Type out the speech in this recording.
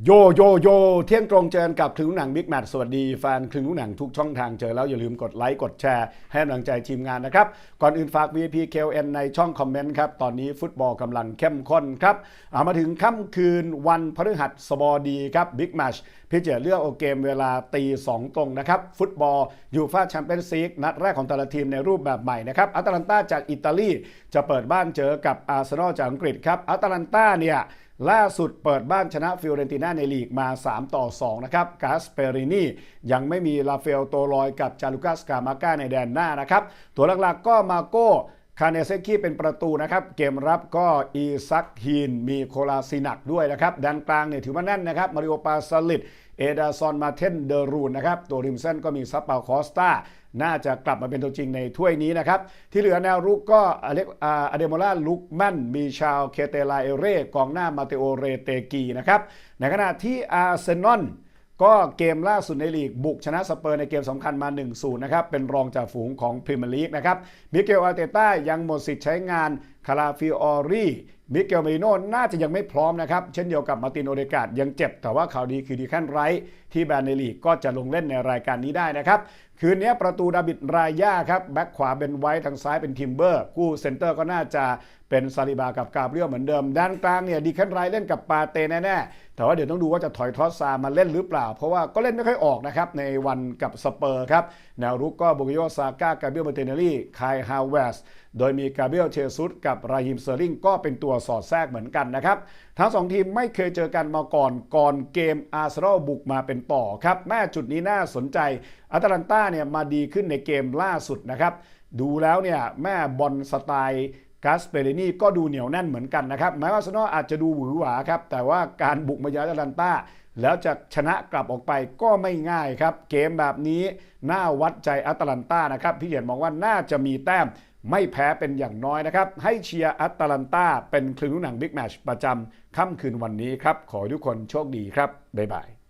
โยโยโยเที่ยงตรงเจอกับคลึงหนังบิ๊กแมทสวัสดีแฟนคลึงหนังทุกช่องทางเจอแล้วอย่าลืมกดไลค์กดแชร์ให้กำลังใจทีมงานนะครับ ก่อนอื่นฝาก VIP KLN ในช่องคอมเมนต์ครับ ตอนนี้ฟุตบอลกำลังเข้มข้นครับเอามาถึงค่ำคืนวันพฤหัสบดีครับบิ๊กแมชพี่เจเลือกโอเกมเวลาตีสองตรงนะครับ ฟุตบอลยูฟาแชมเปี้ยนส์ลีกนัดแรกของแต่ละทีมในรูปแบบใหม่นะครับอัตแลนตาจากอิตาลีจะเปิดบ้านเจอกับอาร์เซนอลจากอังกฤษครับอัตแลนตาเนี่ย ล่าสุดเปิดบ้านชนะฟิโอเรนติน่าในลีกมา 3 ต่อ 2 นะครับกาสเปรินียังไม่มีลาเฟลโตลอยกับจารุกัสกามาก้าในแดนหน้านะครับ ตัวหลักๆก็มาโก้คาเนเซคีเป็นประตูนะครับ เกมรับก็อีซักฮีน มีโคลาซินักด้วยนะครับแดนกลางเนี่ยถือว่าแน่นนะครับ มาริโอปาสลิดเอดาซอนมาเทนเดรูนนะครับ ตัวริมเส้นก็มีซัปเปาคอสตา น่าจะกลับมาเป็นตัวจริงในถ้วยนี้นะครับ ที่เหลือแนวรุกก็อเล็กอาเดโมล่าลุกแมนมีชาวเคเตลาเอเร่กองหน้ามาเตโอเรเตกีนะครับในขณะที่อาร์เซนอลก็เกมล่าสุดในลีกบุกชนะสเปอร์ในเกมสำคัญมา 1-0 นะครับ เป็นรองจากฝูงของพรีเมียร์ลีกนะครับมิเกลอาร์เตต้ายังหมดสิทธิ์ใช้งานคาราฟิออรีมิเกลเมริโน่น่าจะยังไม่พร้อมนะครับ เช่นเดียวกับมาร์ตินโอเดกาดยังเจ็บ แต่ว่าข่าวดีคือดีแคนไรท์ที่แบนด์ในลีกก็จะลงเล่นในรายการนี้ได้นะครับ คืนนี้ประตูดาบิดรายย่าครับแบ็คขวาเป็นไว้ทางซ้ายเป็นทิมเบอร์ กู้เซนเตอร์ก็น่าจะเป็นซาลิบากับกาเบรียลเหมือนเดิม ด้านกลางเนี่ยดีแคนไรเล่นกับปาเตแน่ๆ แต่ว่าเดี๋ยวต้องดูว่าจะถอยทอสซามาเล่นหรือเปล่า เพราะว่าก็เล่นไม่ค่อยออกนะครับ ในวันกับสเปอร์ครับแนวรุกก็บุกโยซาก้ากาเบรียลมาเตเนลลี่คายฮาวเวสโดยมีกาเบรียลเชซุสกับราฮิมเซอร์ลิงก็เป็นตัวสอดแทรกเหมือนกันนะครับทั้งสองทีมไม่เคยเจอกันมาก่อนก่อนเกมอาร์เซนอลบุกมาเป็นต่อครับแม่จุดนี้น่าสนใจอัตแลนตาเนี่ยมาดีขึ้นในเกมล่าสุดนะครับ ดูแล้วเนี่ยแม่บอลสไตล์กาสเปเรนีก็ดูเหนียวแน่นเหมือนกันนะครับแม้ว่าอาร์เซนอลอาจจะดูหวือหวาครับ แต่ว่าการบุกมาเยือนอัตแลนตาแล้วจะชนะกลับออกไปก็ไม่ง่ายครับ เกมแบบนี้น่าวัดใจอัตแลนตานะครับพี่เหยียนมองว่าน่าจะมีแต้มไม่แพ้เป็นอย่างน้อยนะครับ ให้เชียร์อัตแลนตาเป็นคลึงหนังบิ๊กแมชประจำค่ำคืนวันนี้ครับ ขอให้ทุกคนโชคดีครับ บ๊ายบาย